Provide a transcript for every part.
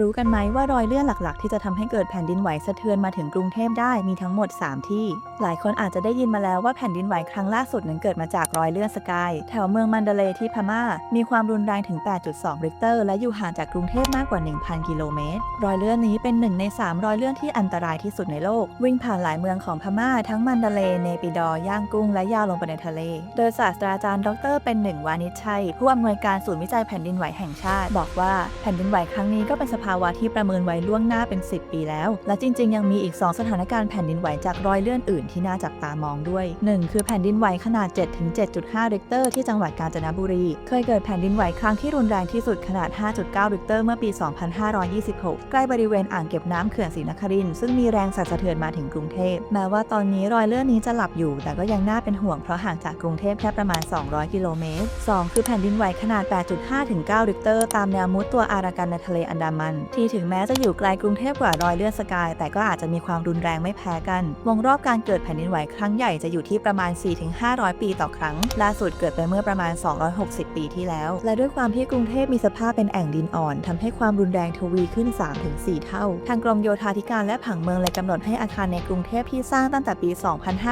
รู้กันไหมว่ารอยเลื่อนหลักๆ ที่จะทำให้เกิดแผ่นดินไหวสะเทือนมาถึงกรุงเทพได้มีทั้งหมด 3 ที่ หลายคนอาจจะได้ยินมาแล้วว่าแผ่นดินไหวครั้งล่าสุดนั้นเกิดมาจากรอยเลื่อนสกายแถวเมืองมันเดเลที่พม่า มีความรุนแรงถึง 8.2 ริกเตอร์ และอยู่ห่างจากกรุงเทพมากกว่า 1,000 กิโลเมตร รอยเลื่อนนี้เป็นหนึ่งใน 3 รอยเลื่อนที่อันตรายที่สุดในโลก วิ่งผ่านหลายเมืองของพม่า ทั้งมันเดเลเนปิดอร์ย่าง กุ้ง และยาวลงไปในทะเล โดยศาสตราจารย์ ดร เป็นหนึ่งวานิชชัยผู้อำนวยการศูนย์วิจัยแผ่นดินไหวแห่งชาติ บอกว่าแผ่นดินไหวครั้งนี้ก็เป็นสภภาวะที่ประเมินไว้ล่วงหน้าเป็น 10 ปีแล้ว และจริง ๆ ยังมีอีก 2 สถานการณ์แผ่นดินไหวจากรอยเลื่อนอื่นที่น่าจับตามองด้วย 1 คือแผ่นดินไหวขนาด 7-7.5ริกเตอร์ที่จังหวัดกาญจนบุรี เคยเกิดแผ่นดินไหวครั้งที่รุนแรงที่สุดขนาด 5.9ริกเตอร์เมื่อปี 2526 ใกล้บริเวณอ่างเก็บน้ำเขื่อนศรีนครินทร์ซึ่งมีแรงสั่นสะเทือนมาถึงกรุงเทพ แม้ว่าตอนนี้รอยเลื่อนนี้จะหลับอยู่ แต่ก็ยังน่าเป็นห่วงเพราะห่างจากกรุงเทพแค่ประมาณ 200 กิโลเมตร 2 คือแผ่นดินไหวขนาด 8.5 ถึง 9ริกเตอร์ตามแนวมุดตัวอารากันในทะเลอันดามันที่ถึงแม้จะอยู่ไกลกรุงเทพกว่ารอยเลื่อนสกาย แต่ก็อาจจะมีความรุนแรงไม่แพ้กัน วงรอบการเกิดแผ่นดินไหวครั้งใหญ่จะอยู่ที่ประมาณ 4-500 ปีต่อครั้ง ล่าสุดเกิดไปเมื่อประมาณ 260 ปีที่แล้ว และด้วยความที่กรุงเทพมีสภาพเป็นแอ่งดินอ่อนทำให้ความรุนแรงทวีขึ้น 3-4 เท่า ทางกรมโยธาธิการและผังเมืองเลยกำหนดให้อาคารในกรุงเทพที่สร้างตั้งแต่ปี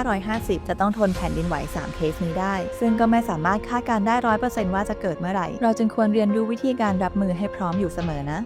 2550 จะต้องทนแผ่นดินไหว 3 เคสนี้ได้ ซึ่งก็ไม่สามารถคาดการได้ร้อยเปอร์เซ็นต์ว่าจะเกิดเมื่อไหร่ เราจึงควรเรียนรู้วิธีการรับมือให้พร้อมอยู่เสมอนะ